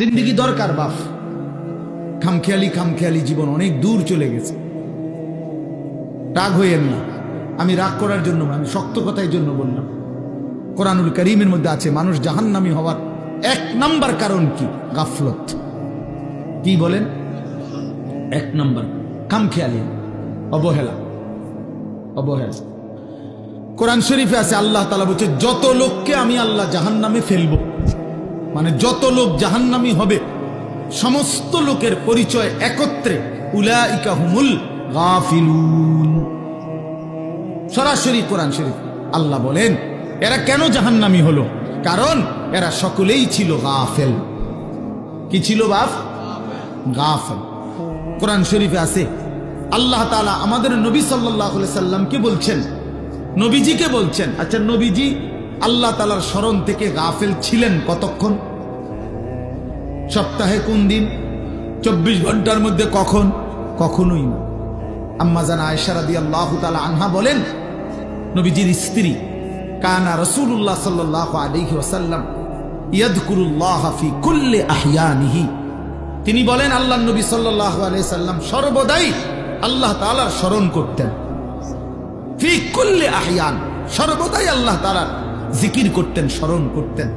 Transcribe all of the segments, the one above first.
জিন্দিগি দরকার বাপ খামখেয়ালি খামখেয়ালি জীবন অনেক দূর চলে গেছে। রাগ হইয়েন না। আমি রাগ করার জন্য, আমি শক্ত কথার জন্য বললাম। কোরআনুল করিমের মধ্যে আছে, মানুষ জাহান্নামি হওয়ার এক নাম্বার কারণ কি? গাফলত। কি বলেন? এক নাম্বার। খামখেয়ালি। অবহেলা। অবহেলা। কোরআন শরীফে আছে, আল্লাহ তালা বলছে, যত লোককে আমি আল্লাহ জাহান্নামে ফেলব মানে যত লোক জাহান্নামি হবে, সমস্ত লোকের পরিচয় একত্রে উলাইকা সরাসরি কোরআন শরীফ আল্লাহ বলেন, এরা কেন জাহান্নামি হলো? কারণ এরা সকলেই ছিল গাফেল। কি ছিল বাপ গাফেল। কোরআন শরীফে আছে, আল্লাহ তাআলা আমাদের নবী আলাইহি সাল্লামকে বলছেন, নবীজিকে বলছেন আচ্ছা নবীজি আল্লাহ তালার স্মরণ থেকে গাফেল ছিলেন কতক্ষণ? সপ্তাহে কোন দিন? চব্বিশ ঘণ্টার মধ্যে কখন? কখনোই না। আম্মা জানা আয়সারাদি আল্লাহ তালা আনহা বলেন, নবীজির স্ত্রী কানা রসুল্লাহ সাল্লাহ আলহি ওসাল্লাম তিনি বলেন আল্লাহ নবী সাল্লাহ সাল্লাম সর্বদাই আল্লাহ তালার স্মরণ করতেন। ফি কুল্লে আহিয়ান, সর্বদাই আল্লাহ তালার জিকির করতেন, স্মরণ করতেন।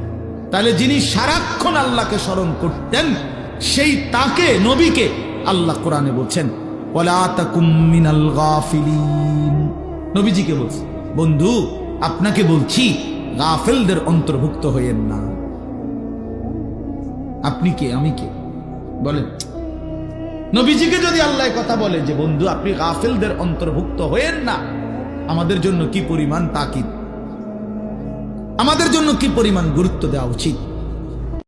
তাহলে যিনি সারাক্ষণ আল্লাহকে স্মরণ করতেন, সেই তাকে, নবীকে আল্লাহ কোরআনে বলছেন নবীজিকে বলছে, বন্ধু, আপনাকে বলছি, গাফেলদের অন্তর্ভুক্ত হইয়েন না। আপনি কে? আমি কে? বলেন। নবীজিকে যদি আল্লাহ কথা বলে যে, বন্ধু, আপনি গাফেলদের অন্তর্ভুক্ত হয়েন না, আমাদের জন্য কি পরিমাণ তাকিদ? আমাদের জন্য কি পরিমাণ গুরুত্ব দেওয়া উচিত?